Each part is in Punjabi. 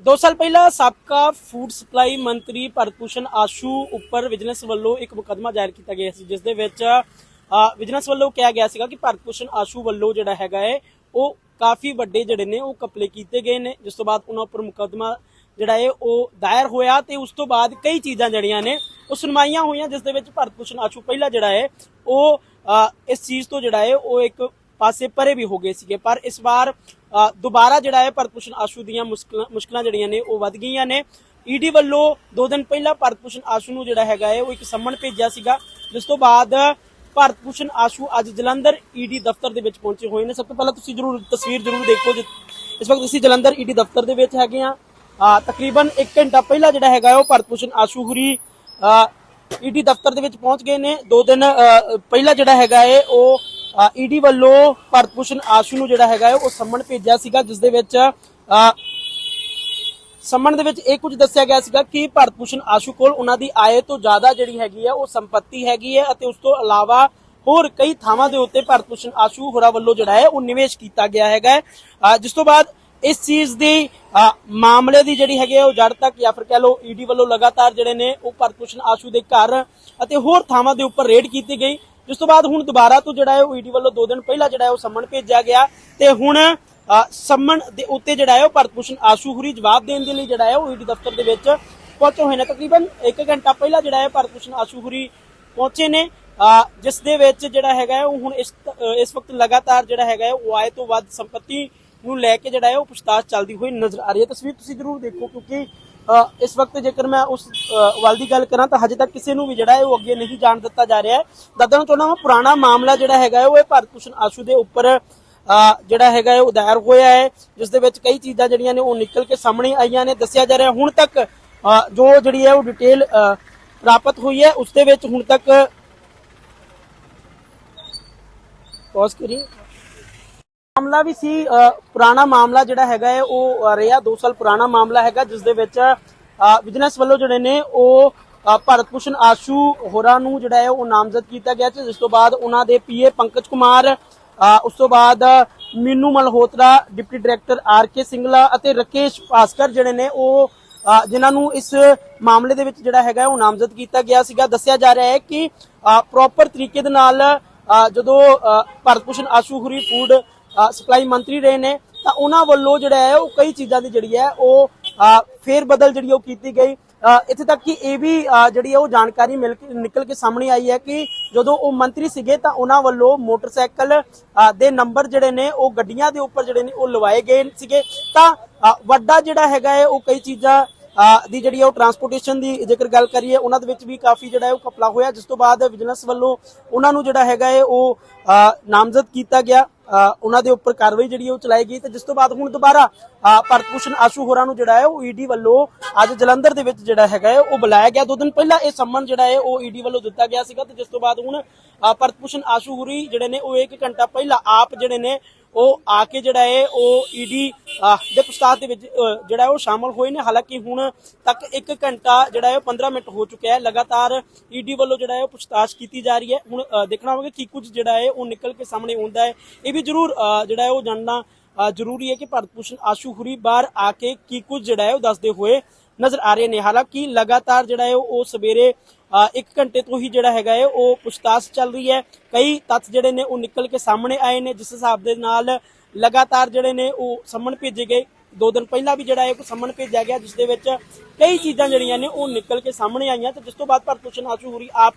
ਦੋ ਸਾਲ ਪਹਿਲਾਂ ਸਾਬਕਾ ਫੂਡ ਸਪਲਾਈ ਮੰਤਰੀ ਭਰਤਭੂਸ਼ਣ ਆਸ਼ੂ ਉੱਪਰ ਵਿਜੀਲੈਂਸ ਵੱਲੋਂ ਇੱਕ ਮੁਕੱਦਮਾ ਦਾਇਰ ਕੀਤਾ ਗਿਆ ਸੀ ਜਿਸ ਦੇ ਵਿੱਚ ਅ, ਵਿਜੀਲੈਂਸ ਵੱਲੋਂ ਕਿਹਾ ਗਿਆ ਸੀਗਾ ਕਿ ਭਰਤਭੂਸ਼ਣ ਆਸ਼ੂ ਵੱਲੋਂ ਜਿਹੜਾ ਹੈਗਾ ਹੈ ਉਹ ਕਾਫੀ ਵੱਡੇ ਜਿਹੜੇ ਨੇ ਉਹ ਕਪਲੇ ਕੀਤੇ ਗਏ ਨੇ। ਜਿਸ ਤੋਂ ਬਾਅਦ ਉਹਨਾਂ ਉੱਪਰ ਮੁਕੱਦਮਾ ਜਿਹੜਾ ਹੈ ਉਹ ਦਾਇਰ ਹੋਇਆ ਤੇ ਉਸ ਤੋਂ ਬਾਅਦ ਕਈ ਚੀਜ਼ਾਂ ਜਿਹੜੀਆਂ ਨੇ ਉਹ ਸੁਣਵਾਈਆਂ ਹੋਈਆਂ ਜਿਸ ਦੇ ਵਿੱਚ ਭਰਤਭੂਸ਼ਣ ਆਸ਼ੂ ਪਹਿਲਾਂ ਜਿਹੜਾ ਹੈ ਉਹ ਇਸ ਚੀਜ਼ ਤੋਂ ਜਿਹੜਾ ਹੈ ਉਹ ਇੱਕ ਪਾਸੇ ਪਰੇ ਵੀ ਹੋ ਗਏ ਸੀਗੇ, ਪਰ ਇਸ ਵਾਰ ਦੁਬਾਰਾ ਜਿਹੜਾ ਹੈ ਭਰਤਭੂਸ਼ਣ ਆਸ਼ੂ ਦੀਆਂ ਮੁਸ਼ਕਲਾਂ ਮੁਸ਼ਕਲਾਂ ਜਿਹੜੀਆਂ ਨੇ, ਉਹ ਵੱਧ ਗਈਆਂ ਨੇ। ਈਡੀ ਵੱਲੋਂ ਦੋ ਦਿਨ ਪਹਿਲਾਂ ਭਰਤਭੂਸ਼ਣ ਆਸ਼ੂ ਨੂੰ ਜਿਹੜਾ ਹੈਗਾ ਹੈ ਉਹ ਇੱਕ ਸੰਮਣ ਭੇਜਿਆ ਸੀਗਾ। ਜਿਸ ਤੋਂ ਬਾਅਦ ਭਰਤਭੂਸ਼ਣ ਆਸ਼ੂ ਅੱਜ ਜਲੰਧਰ ਈਡੀ ਦਫ਼ਤਰ ਦੇ ਵਿੱਚ ਪਹੁੰਚੇ ਹੋਏ ਨੇ। ਸਭ ਤੋਂ ਪਹਿਲਾਂ ਤੁਸੀਂ ਜਰੂਰ ਤਸਵੀਰ ਜਰੂਰ ਦੇਖੋ ਜਿ- ਇਸ ਵਕਤ ਅਸੀਂ ਜਲੰਧਰ ਈਡੀ ਦਫ਼ਤਰ ਦੇ ਵਿੱਚ ਹੈਗੇ ਆ। ਤਕਰੀਬਨ 1 ਘੰਟਾ ਪਹਿਲਾਂ ਜਿਹੜਾ ਹੈਗਾ ਹੈ ਉਹ ਭਰਤਭੂਸ਼ਣ ਆਸ਼ੂ ਹੁਰੀ ਈਡੀ ਦਫ਼ਤਰ ਦੇ ਵਿੱਚ ਪਹੁੰਚ ਗਏ ਨੇ। ਦੋ ਦਿਨ ਪਹਿਲਾਂ ਜਿਹੜਾ ਹੈਗਾ ਹੈ ਉਹ ਈਡੀ ਵੱਲੋਂ ਭਰਤਭੂਸ਼ਣ ਆਸ਼ੂ ਨੂੰ ਜਿਹੜਾ ਹੈਗਾ ਉਹ ਸੰਮਣ ਭੇਜਿਆ ਸੀਗਾ ਜਿਸ ਦੇ ਵਿੱਚ ਸੰਮਣ ਦੇ ਵਿੱਚ ਇਹ ਕੁਝ ਦੱਸਿਆ ਗਿਆ ਸੀਗਾ ਕਿ ਭਰਤਭੂਸ਼ਣ ਆਸ਼ੂ ਕੋਲ ਉਹਨਾਂ ਦੀ ਆਏ ਤੋਂ ਜ਼ਿਆਦਾ ਜਿਹੜੀ ਹੈਗੀ ਹੈ ਉਹ ਸੰਪਤੀ ਹੈਗੀ ਹੈ ਅਤੇ ਉਸ ਤੋਂ ਇਲਾਵਾ ਹੋਰ ਕਈ ਥਾਵਾਂ ਦੇ ਉੱਤੇ ਭਰਤਭੂਸ਼ਣ ਆਸ਼ੂ ਹੋਰਾਂ ਵੱਲੋਂ ਜਿਹੜਾ ਹੈ ਉਹ ਨਿਵੇਸ਼ ਕੀਤਾ ਗਿਆ ਹੈਗਾ ਹੈ। ਜਿਸ ਤੋਂ ਬਾਅਦ ਇਸ ਚੀਜ਼ ਦੀ ਅ, ਮਾਮਲੇ ਦੀ ਜਿਹੜੀ ਹੈਗੀ ਹੈ ਉਹ ਜੜ ਤੱਕ ਜਾਂ ਫਿਰ ਕਹਿ ਲਓ ਈਡੀ ਵੱਲੋਂ ਲਗਾਤਾਰ ਜਿਹੜੇ ਨੇ ਉਹ ਭਰਤਭੂਸ਼ਣ ਆਸ਼ੂ ਦੇ ਘਰ ਅਤੇ ਹੋਰ ਥਾਵਾਂ ਦੇ ਉੱਪਰ ਰੇਡ ਕੀਤੀ ਗਈ ਜਿਸ ਤੋਂ ਬਾਅਦ ਹੁਣ ਦੁਬਾਰਾ ਤੋਂ ਜਿਹੜਾ ਹੈ ਉਹ ਈਡੀ ਵੱਲੋਂ 2 ਦਿਨ ਪਹਿਲਾਂ ਜਿਹੜਾ ਹੈ ਉਹ ਸੰਮਣ ਭੇਜਿਆ ਗਿਆ ਤੇ ਹੁਣ ਸੰਮਣ ਦੇ ਉੱਤੇ ਜਿਹੜਾ ਹੈ ਉਹ ਭਰਤਭੂਸ਼ਣ ਆਸ਼ੂ ਜਵਾਬ ਦੇਣ ਦੇ ਲਈ ਜਿਹੜਾ ਹੈ ਉਹ ਈਡੀ ਦਫ਼ਤਰ ਦੇ ਵਿੱਚ ਪਹੁੰਚੇ ਹੋਏ ਨੇ। ਤਕਰੀਬਨ 1 ਘੰਟਾ ਪਹਿਲਾਂ ਜਿਹੜਾ ਹੈ ਭਰਤਭੂਸ਼ਣ ਆਸ਼ੂ ਹੁਰੀ ਪਹੁੰਚੇ ਨੇ। ਅ, ਜਿਸ ਦੇ ਵਿੱਚ ਜਿਹੜਾ ਹੈਗਾ ਉਹ ਹੁਣ ਇਸ ਇਸ ਵਕਤ ਲਗਾਤਾਰ ਜਿਹੜਾ ਹੈਗਾ ਉਹ ਆਏ ਤੋਂ ਵੱਧ ਸੰਪਤੀ ਨੂੰ ਲੈ ਕੇ ਜਿਹੜਾ ਹੈ ਉਹ ਪੁੱਛਤਾਛ ਚੱਲਦੀ ਹੋਈ ਨਜ਼ਰ ਆ ਰਹੀ ਹੈ। ਤਸਵੀਰ ਤੁਸੀਂ ਜ਼ਰੂਰ ਦੇਖੋ ਕਿਉਂਕਿ ਇਸ ਵਕਤ ਜੇਕਰ ਮੈਂ ਉਸ ਵੱਲ ਦੀ ਗੱਲ ਕਰਾਂ ਤਾਂ ਹਜੇ ਤੱਕ ਕਿਸੇ ਨੂੰ ਵੀ ਜਿਹੜਾ ਹੈ ਉਹ ਅੱਗੇ ਨਹੀਂ ਜਾਣ ਦਿੱਤਾ ਜਾ ਰਿਹਾ ਹੈ। ਦੱਸਣਾ ਚਾਹੁੰਦਾ ਹਾਂ ਪੁਰਾਣਾ ਮਾਮਲਾ ਜਿਹੜਾ ਹੈਗਾ ਉਹ ਇਹ ਭਰਤਭੂਸ਼ਣ ਆਸ਼ੂ ਦੇ ਉੱਪਰ ਜਿਹੜਾ ਹੈਗਾ ਹੈ ਉਹ ਹੋਇਆ ਹੈ, ਜਿਸ ਦੇ ਵਿੱਚ ਕਈ ਚੀਜ਼ਾਂ ਜਿਹੜੀਆਂ ਨੇ ਉਹ ਨਿਕਲ ਕੇ ਸਾਹਮਣੇ ਆਈਆਂ ਨੇ, ਦੱਸਿਆ ਜਾ ਰਿਹਾ ਹੁਣ ਤੱਕ ਜੋ ਜਿਹੜੀ ਹੈ ਉਹ ਡਿਟੇਲ ਪ੍ਰਾਪਤ ਹੋਈ ਹੈ, ਉਸ ਦੇ ਵਿੱਚ ਹੁਣ ਤੱਕ ਪੌਜ਼ ਕਰੀਏ। ਮਾਮਲਾ ਵੀ ਸੀ ਪੁਰਾਣਾ ਮਾਮਲਾ ਜਿਹੜਾ ਹੈਗਾ ਹੈ ਉਹ ਰਿਹਾ 2 ਸਾਲ ਪੁਰਾਣਾ ਮਾਮਲਾ ਹੈਗਾ ਜਿਸ ਦੇ ਵਿੱਚ ਬਿਜ਼ਨਸ ਵੱਲੋਂ ਜਿਹੜੇ ਨੇ ਉਹ ਅ, ਭਰਤਭੂਸ਼ਣ ਆਸ਼ੂ ਹੋਰਾਂ ਨੂੰ ਜਿਹੜਾ ਹੈ ਉਹ ਨਾਮਜ਼ਦ ਕੀਤਾ ਗਿਆ ਸੀ ਜਿਸ ਤੋਂ ਬਾਅਦ ਉਹਨਾਂ ਦੇ ਪੀਏ ਪੰਕਜ ਕੁਮਾਰ ਉਸ ਤੋਂ ਬਾਅਦ Meenu Malhotra deputy director R K Singla ਅਤੇ ਰਕੇਸ਼ ਭਾਸਕਰ ਜਿਹੜੇ ਨੇ ਉਹ ਜਿਨ੍ਹਾਂ ਨੂੰ ਇਸ ਮਾਮਲੇ ਦੇ ਵਿੱਚ ਜਿਹੜਾ ਹੈਗਾ ਉਹ ਨਾਮਜ਼ਦ ਕੀਤਾ ਗਿਆ ਸੀਗਾ। ਦੱਸਿਆ ਜਾ ਰਿਹਾ ਹੈ ਕਿ ਪ੍ਰੋਪਰ ਤਰੀਕੇ ਦੇ ਨਾਲ ਅ, ਜਦੋਂ ਭਾਰਤ ਭੂਸ਼ਣ ਆਸ਼ੂ ਹੁਰੀ ਫੂਡ ਸਪਲਾਈ ਮੰਤਰੀ ਰਹੇ ਨੇ ਤਾਂ ਉਹਨਾਂ ਵੱਲੋਂ ਜਿਹੜਾ ਹੈ ਉਹ ਕਈ ਚੀਜ਼ਾਂ ਦੀ ਜਿਹੜੀ ਹੈ ਉਹ ਅ, ਫੇਰ ਬਦਲ ਜਿਹੜੀ ਉਹ ਕੀਤੀ ਗਈ। ਇੱਥੇ ਤੱਕ ਕਿ ਇਹ ਵੀ ਜਿਹੜੀ ਹੈ ਉਹ ਜਾਣਕਾਰੀ ਮਿਲ ਕੇ ਨਿਕਲ ਕੇ ਸਾਹਮਣੇ ਆਈ ਹੈ ਕਿ ਜਦੋਂ ਉਹ ਮੰਤਰੀ ਸੀਗੇ ਤਾਂ ਉਹਨਾਂ ਵੱਲੋਂ ਮੋਟਰਸਾਈਕਲ ਦੇ ਨੰਬਰ ਜਿਹੜੇ ਨੇ ਉਹ ਗੱਡੀਆਂ ਦੇ ਉੱਪਰ ਜਿਹੜੇ ਨੇ ਉਹ ਲਵਾਏ ਗਏ ਸੀਗੇ। ਤਾਂ ਵੱਡਾ ਜਿਹੜਾ ਹੈਗਾ ਹੈ ਉਹ ਕਈ ਚੀਜ਼ਾਂ ਦੀ ਜਿਹੜੀ ਉਹ ਟਰਾਂਸਪੋਰਟੇਸ਼ਨ ਦੀ ਜੇਕਰ ਗੱਲ ਕਰੀਏ ਉਹਨਾਂ ਦੇ ਵਿੱਚ ਵੀ ਕਾਫੀ ਜਿਹੜਾ ਹੈ ਉਹ ਕਪਲਾ ਹੋਇਆ ਜਿਸ ਤੋਂ ਬਾਅਦ ਵਿਜੀਲੈਂਸ ਵੱਲੋਂ ਉਹਨਾਂ ਨੂੰ ਜਿਹੜਾ ਹੈਗਾ ਹੈ ਉਹ ਨਾਮਜ਼ਦ ਕੀਤਾ ਗਿਆ। ਉਹਨਾਂ ਦੇ ਉੱਪਰ ਕਾਰਵਾਈ ਜਿਹੜੀ ਉਹ ਚਲਾਈ ਗਈ ਤੇ ਜਿਸ ਤੋਂ ਬਾਅਦ ਹੁਣ ਦੁਬਾਰਾ ਅ, ਭਰਤਭੂਸ਼ਣ ਆਸ਼ੂ ਹੋਰਾਂ ਨੂੰ ਜਿਹੜਾ ਹੈ ਉਹ ਈਡੀ ਵੱਲੋਂ ਅੱਜ ਜਲੰਧਰ ਦੇ ਵਿੱਚ ਜਿਹੜਾ ਹੈਗਾ ਹੈ ਉਹ ਬੁਲਾਇਆ ਗਿਆ। ਦੋ ਦਿਨ ਪਹਿਲਾਂ ਇਹ ਸੰਮਨ ਜਿਹੜਾ ਹੈ ਉਹ ਈਡੀ ਵੱਲੋਂ ਦਿੱਤਾ ਗਿਆ ਸੀਗਾ ਤੇ ਜਿਸ ਤੋਂ ਬਾਅਦ ਹੁਣ ਅ, ਭਰਤਭੂਸ਼ਣ ਆਸ਼ੂ ਹੋਰੀ ਜਿਹੜੇ ਨੇ ਉਹ 1 ਘੰਟਾ ਪਹਿਲਾਂ ਆਪ ਜਿਹੜੇ ਨੇ ਉਹ ਆ ਕੇ ਜਿਹੜਾ ਹੈ ਉਹ ਈਡੀ ਦੇ ਪੁਸਤਾਦ ਦੇ ਵਿੱਚ ਜਿਹੜਾ ਹੈ ਉਹ ਸ਼ਾਮਲ ਹੋਏ ਨੇ। ਹਾਲਾਂਕਿ ਹੁਣ ਤੱਕ 1 ਘੰਟਾ ਜਿਹੜਾ ਹੈ ਉਹ 15 ਮਿੰਟ ਹੋ ਚੁੱਕਿਆ ਹੈ। ਲਗਾਤਾਰ ਈਡੀ ਵੱਲੋਂ ਜਿਹੜਾ ਹੈ ਉਹ ਪੁਛਤਾਛ ਕੀਤੀ ਜਾ ਰਹੀ ਹੈ। ਹੁਣ ਦੇਖਣਾ ਹੋਵੇਗਾ ਕੀ ਕੁਝ ਜਿਹੜਾ ਹੈ ਉਹ ਨਿਕਲ ਕੇ ਸਾਹਮਣੇ ਆਉਂਦਾ ਹੈ। ਇਹ ਵੀ ਜ਼ਰੂਰ ਜਿਹੜਾ ਹੈ ਉਹ ਜਾਣਨਾ ਜ਼ਰੂਰੀ ਹੈ ਕਿ ਭਾਰਤ ਭੂਸ਼ਣ ਆਸ਼ੂ ਹੁਰੀ ਬਾਹਰ ਆ ਕੇ ਕੀ ਕੁਝ ਜਿਹੜਾ ਹੈ ਉਹ ਦੱਸਦੇ ਹੋਏ ਨਜ਼ਰ ਆ ਰਹੇ ਨੇ। ਹਾਲਾਂਕਿ ਲਗਾਤਾਰ ਜਿਹੜਾ ਹੈ ਉਹ ਸਵੇਰੇ 1 ਘੰਟੇ ਤੋਂ ਹੀ ਜਿਹੜਾ ਹੈਗਾ ਹੈ, ਉਹ ਪੁਛਤਾਛ ਚੱਲ ਰਹੀ ਹੈ। ਕਈ ਤੱਥ ਜਿਹੜੇ ਨੇ ਉਹ ਨਿਕਲ ਕੇ ਸਾਹਮਣੇ ਆਏ ਨੇ, ਜਿਸ ਹਿਸਾਬ ਦੇ ਨਾਲ ਲਗਾਤਾਰ ਜਿਹੜੇ ਨੇ ਉਹ ਸੰਮਣ ਭੇਜੇ ਗਏ। ਦੋ ਦਿਨ ਪਹਿਲਾਂ ਵੀ ਜਿਹੜਾ ਹੈ ਉਹ ਸੰਮਣ ਭੇਜਿਆ ਗਿਆ, ਜਿਸ ਦੇ ਵਿੱਚ ਕਈ ਚੀਜ਼ਾਂ ਜਿਹੜੀਆਂ ਨੇ ਉਹ ਨਿਕਲ ਕੇ ਸਾਹਮਣੇ ਆਈਆਂ। ਤੇ ਜਿਸ ਤੋਂ ਬਾਅਦ ਭਰਤਭੂਸ਼ਣ ਆਸ਼ੂਹੁਰੀ ਆਪ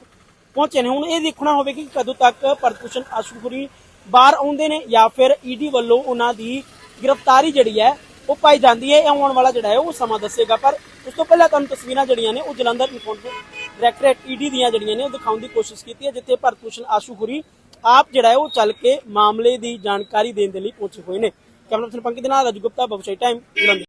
ਪਹੁੰਚੇ ਨੇ। ਹੁਣ ਇਹ ਦੇਖਣਾ ਹੋਵੇ ਕਿ ਕਦੋਂ ਤੱਕ ਭਰਤਭੂਸ਼ਣ ਆਸ਼ੂਹੁਰੀ ਬਾਹਰ ਆਉਂਦੇ ਨੇ ਜਾਂ ਫਿਰ ਈਡੀ ਵੱਲੋਂ ਉਹਨਾਂ ਦੀ ਗ੍ਰਿਫਤਾਰੀ ਜਿਹੜੀ ਹੈ ਉਹ ਪਾਈ ਜਾਂਦੀ ਹੈ, ਇਹ ਆਉਣ ਵਾਲਾ ਜਿਹੜਾ ਹੈ, ਉਹ ਸਮਾਂ ਦੱਸੇਗਾ। ਪਰ ਉਸ ਤੋਂ ਪਹਿਲਾਂ ਤੁਹਾਨੂੰ ਤਸਵੀਰਾਂ ਜਿਹੜੀਆਂ ਨੇ, ਉਹ ਜਲੰਧਰ ਇਨਫੋਰਮੇਸ਼ਨ ਡਾਇਰੈਕਟਰੇਟ ਈਡੀ ਦੀਆਂ ਜਿਹੜੀਆਂ ਨੇ, ਉਹ ਦਿਖਾਉਣ ਦੀ ਕੋਸ਼ਿਸ਼ ਕੀਤੀ ਹੈ, ਜਿੱਥੇ ਭਰਤਭੂਸ਼ਣ ਆਸ਼ੂਹੁਰੀ ਆਪ ਜਿਹੜਾ ਹੈ, ਉਹ ਚੱਲ ਕੇ ਮਾਮਲੇ ਦੀ ਜਾਣਕਾਰੀ ਦੇਣ ਦੇ ਲਈ ਪਹੁੰਚੇ ਹੋਏ ਨੇ। ਕੈਮਰਾ ਪਰਸਨ ਪੰਕਜ ਦੇ ਨਾਲ ਰਜਗੁਪਤਾ ਬਖਸ਼ਾਈ ਟਾਈਮ, ਜਲੰਧਰ।